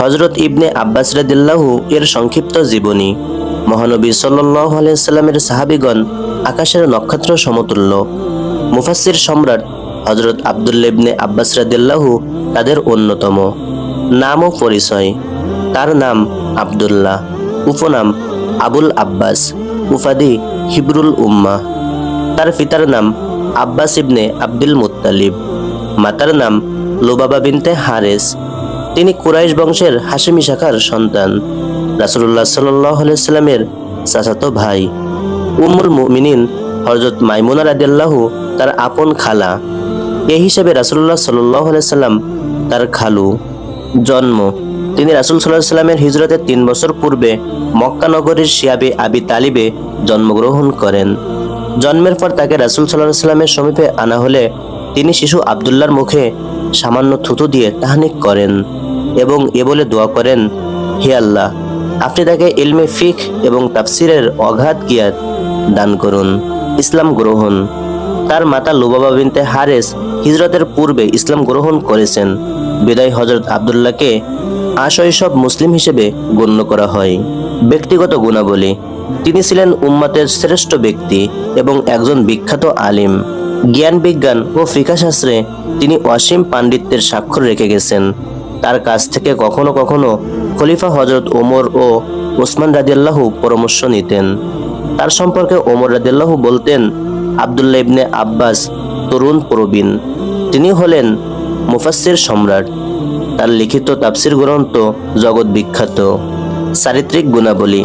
হজরত ইবনে আব্বাস রাদিল্লাহু এর সংক্ষিপ্ত জীবনী। মহানবী সাল্লাহ আলাইসাল্লামের সাহাবিগণ আকাশের নক্ষত্র সমতুল্য। মুফাসির সম্রাট হজরত আবদুল্লা ইবনে আব্বাস রাদিল্লাহু তাদের অন্যতম। নাম ও পরিচয়, তার নাম আবদুল্লাহ, উপনাম আবুল আব্বাস উফাদি হিবরুল উম্মা তার পিতার নাম আব্বাস ইবনে আব্দুল মুত্তালিব। মাতার নাম লোবাবা বিনতে হারেস। তিনি কুরাইশ বংশের হাসিমি শাখার সন্তান। রাসুল্লাহ সাল্লামের চাচাতো ভাই। উম্মুল মুমিনিন হজরত মাইমুনা রাদিয়াল্লাহু তার আপন খালা। এ হিসেবে রাসুল্লাহ সাল্লাহ সাল্লাম তার খালু। জন্ম। তিনি রাসুল সাল্লাহ সাল্লামের হিজরতের তিন বছর পূর্বে মক্কা নগরীর শিয়াবে আবি তালিবে জন্মগ্রহণ করেন। জন্মের পর তাকে রাসুল সাল্লাহ সাল্লামের সমীপে আনা হলে তিনি শিশু আবদুল্লার মুখে সামান্য থুতু দিয়ে তাহানিক করেন। এবং এ বলে দোয়া করেন, হে আল্লাহ, আপনি তাকে ইলমে ফিক এবং তাফসিরের অগাধ জ্ঞাত দান করুন, ইসলাম গ্রহণ। তার মাতা লুবাবা বিনতে হারেস হিজরতের পূর্বে ইসলাম গ্রহণ করেছেন। বিদায় হজরত আবদুল্লাহকে আশৈশব মুসলিম হিসেবে গণ্য করা হয়। ব্যক্তিগত গুণাবলী, তিনি ছিলেন উম্মাতের শ্রেষ্ঠ ব্যক্তি এবং একজন বিখ্যাত আলিম। জ্ঞান বিজ্ঞান ও ফিকাশাস্ত্রে তিনি অসীম পাণ্ডিত্যের স্বাক্ষর রেখে গেছেন। তার কাছ থেকে কখনো কখনো খলিফা হজরত ওমর ও ওসমান রাদিয়াল্লাহু পরামর্শ নিতেন। তার সম্পর্কে ওমর রাদিয়াল্লাহু বলতেন, আবদুল্লাহ ইবনে আব্বাস তরুণ প্রবীণ। তিনি হলেন মুফাসসির সম্রাট। তার লিখিত তাফসির গ্রন্থ জগৎ বিখ্যাত। চারিত্রিক গুণাবলী।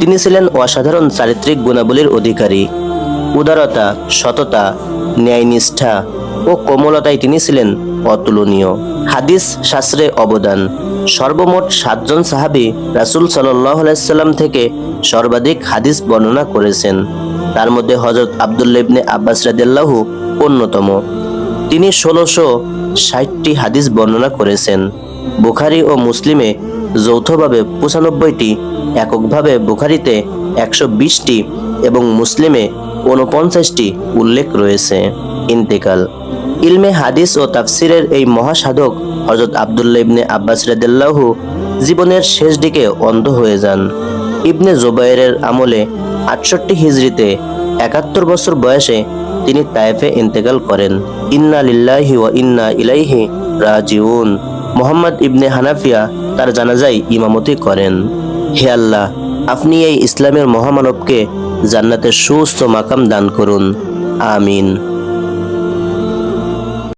তিনি ছিলেন অসাধারণ চারিত্রিক গুণাবলীর অধিকারী। উদারতা, সততা, ন্যায়নিষ্ঠা ও কোমলতায় তিনি ছিলেন অতুলনীয়। হাদিস শাস্ত্রে অবদান। সর্বমোট সাতজন সাহাবি রাসুল আলাইসাল্লাম থেকে সর্বাধিক হাদিস বর্ণনা করেছেন। তার মধ্যে হজরত আবদুল্লা ইবনে আব্বাস রাদিয়াল্লাহু অন্যতম। তিনি ষোলোশো ষাটটি হাদিস বর্ণনা করেছেন। বুখারি ও মুসলিমে যৌথভাবে পঁচানব্বইটি, এককভাবে বুখারিতে একশো বিশটি এবং মুসলিমে ঊনপঞ্চাশটি উল্লেখ রয়েছে। ইন্তেকাল ইলমে হাদিস ও তাফসিরের এই মহাসাধক হজরত আবদুল্লা ইবনে আব্বাস রাদিল্লাহু জীবনের শেষ দিকে অন্ধ হয়ে যান। ইবনে জোবাইরের আমলে আটষট্টি হিজড়িতে একাত্তর বছর বয়সে তিনি তায়েফে ইন্তেকাল করেন। ইন্না লিল্লাহি ও ইন্না ইলাইহি রাজিউন। মোহাম্মদ ইবনে হানাফিয়া তার জানাজায় ইমামতি করেন। হে আল্লাহ, আপনি এই ইসলামের মহামানবকে জান্নাতের সুস্থ মাকাম দান করুন। আমিন।